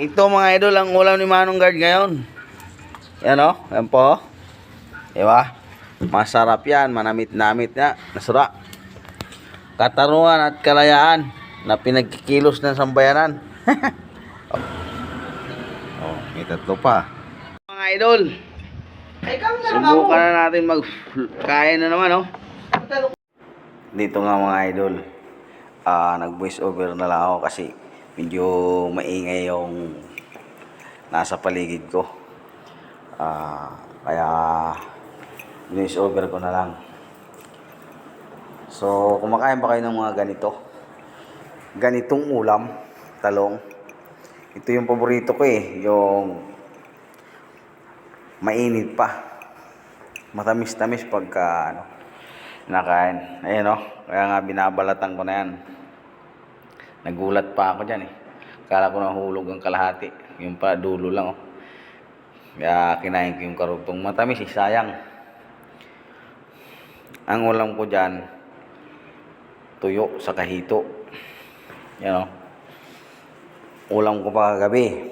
Ito mga idol ang ulam ni Manong Guard ngayon. Yan o, yan po. Diba? Masarap yan, manamit-namit na, nasura. Katarungan at kalayaan na pinagkikilos ng sambayanan. oh, may tatlo pa. Mga idol, subukan na natin magkain na naman oh. Dito nga mga idol, ah nag voice over na lang ako kasi medyo maingay yung nasa paligid ko. Ah, kaya voice over ko na lang. So, kumakain ba kayo ng mga ganito? Ganitong ulam, talong. Ito yung paborito ko eh, yung mainit pa. Matamis-tamis pagka ano, nakain. Ayan o, kaya nga binabalatan ko na yan. Nagulat pa ako dyan eh. Kala ko nahulog ang kalahati. Yung pa dulo lang oh. Kaya kinain ko yung karugtong matamis eh, sayang. Ang ulam ko dyan, tuyo sa kahito. Yan o. Ulam ko pa kagabi.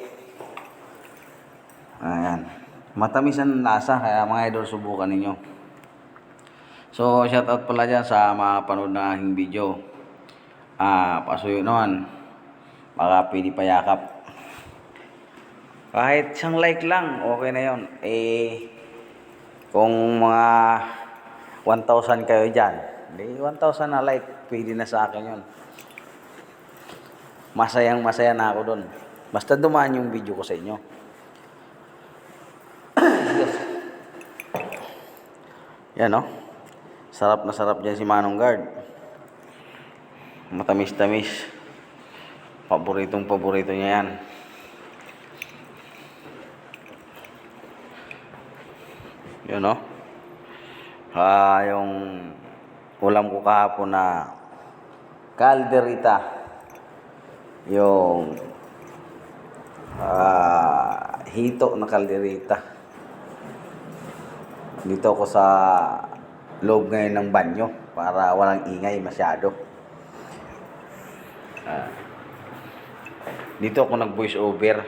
Ayan. Matamis ang lasa, kaya mga idol subukan ninyo. So, shoutout pala dyan sa mga panood ng aking video. Ah, pasuyo naman. Baka pwede payakap. Kahit isang like lang, okay na yon. Eh, kung mga 1,000 kayo dyan, di 1,000 na like, pwede na sa akin yon. Masayang masaya na ako doon. Basta dumaan yung video ko sa inyo. Yan no. Sarap na sarap dyan si Manong Guard. Matamis-tamis. Paboritong paborito niya yan. Yun no. Ah, yung ulam ko kahapon na calderita. Yung ah, hito na calderita. Dito ako sa loob ngayon ng banyo para walang ingay masyado. Ah. Dito ako nag voice over.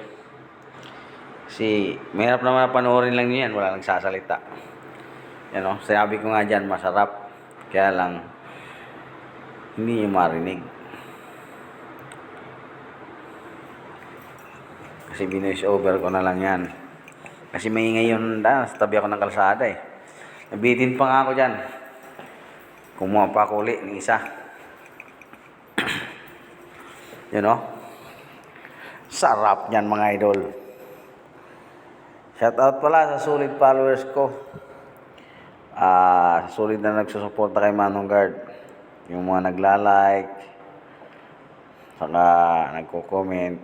Kasi mahirap naman panoorin lang niyo yan, wala nagsasalita. Yan o, sinabi ko nga dyan, masarap. Kaya lang, hindi niyo marinig. Kasi binoise over ko na lang yan. Kasi maingay yun na, sa tabi ako ng kalsada eh. Nabitin pa nga ako dyan. Kumuha pa ako ulit ng isa. Yun o. Sarap niyan mga idol. Shoutout pala sa solid followers ko. Ah, solid na nagsusuporta kay Manong Guard. Yung mga nagla-like, saka nagko-comment.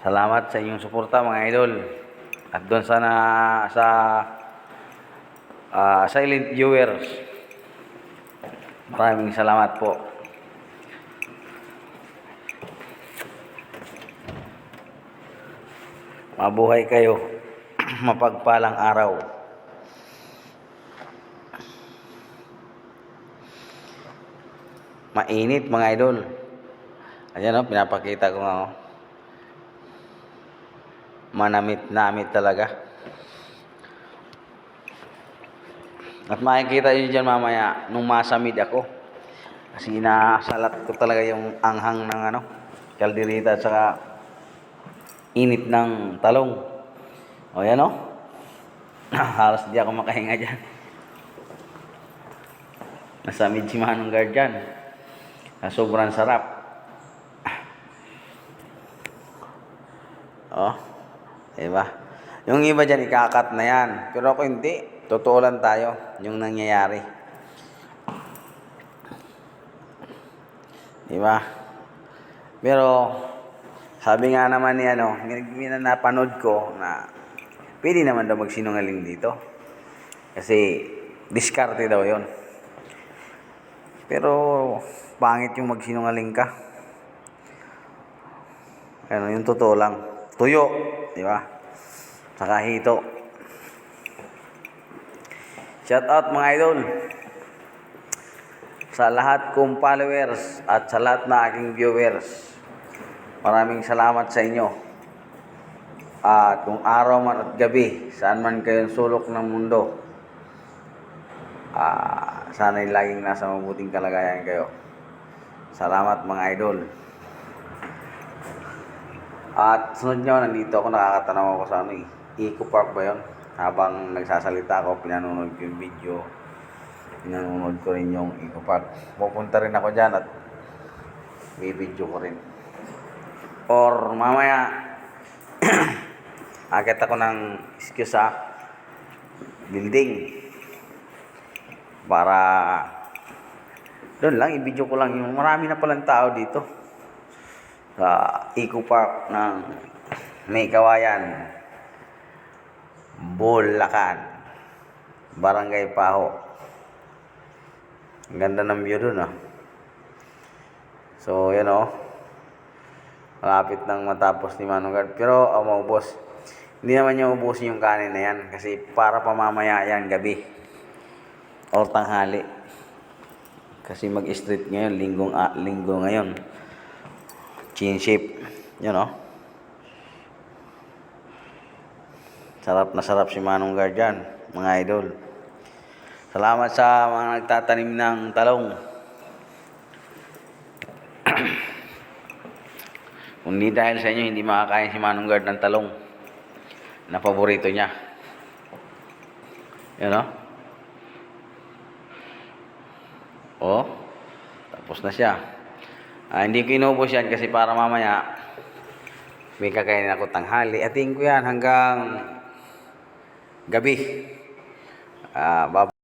Salamat sa inyong suporta mga idol. At doon sana sa ah, silent viewers. Maraming salamat po. Mabuhay kayo. Mapagpalang araw. Mainit mga idol. Ayan o, pinapakita ko nga o. Manamit-namit talaga. At makikita nyo dyan mamaya nung masamid ako. Kasi inasalat ko talaga yung anghang ng ano, kalderita at saka init ng talong. O yan o. Halos di ako makahinga dyan. Nasamid si Manong Guard dyan. Na sobrang sarap. Oh, diba? Yung iba dyan, ikakat na yan. Pero ako hindi. Totoo lang tayo yung nangyayari. Diba? Pero, sabi nga naman ni ano, na napanood ko na pwede naman daw magsinungaling dito. Kasi, diskarte daw yon. Pero, pangit yung magsinungaling ka. Ano, yung totoo lang. Tuyo, di ba? Saka hito. Shout out mga idol. Sa lahat kong followers at sa lahat na aking viewers. Maraming salamat sa inyo. At kung araw man at gabi, saan man kayong sulok ng mundo, ah, sana'y laging nasa mabuting kalagayan kayo. Salamat mga idol. At sunod nyo, nandito ako, nakakatanaw ako sa ano eh. Eco Park ba yun? Habang nagsasalita ako, pinanonood ko yung video. Pinanonood ko rin yung Eco Park. Pupunta rin ako dyan at may video ko rin. Or mamaya, akit ako ng excuse sa building. Para doon lang, i-video ko lang. Yung marami na palang tao dito. Sa Eco Park ng May Kawayan. Bulacan. Barangay Paho. Ang ganda ng view dun ah. So, yan oh. Malapit nang matapos ni Manong Guard. Pero, oh, maubos. Hindi naman niya ubusin yung kanin na yan. Kasi para pamamaya yan gabi. Or tanghali. Kasi mag-street ngayon. Linggong, ah, linggo ngayon. Chin shape. Yun oh. Sarap na sarap si Manong Guard dyan, mga idol. Salamat sa mga nagtatanim ng talong. Kung hindi dahil sa inyo, hindi makakain si Manong Guard ng talong na paborito niya. Yan o. Oh, tapos na siya. Ah, hindi ko inubos yan kasi para mamaya may kakainin ako tanghali. Ating ko yan hanggang gabi. Ah, bab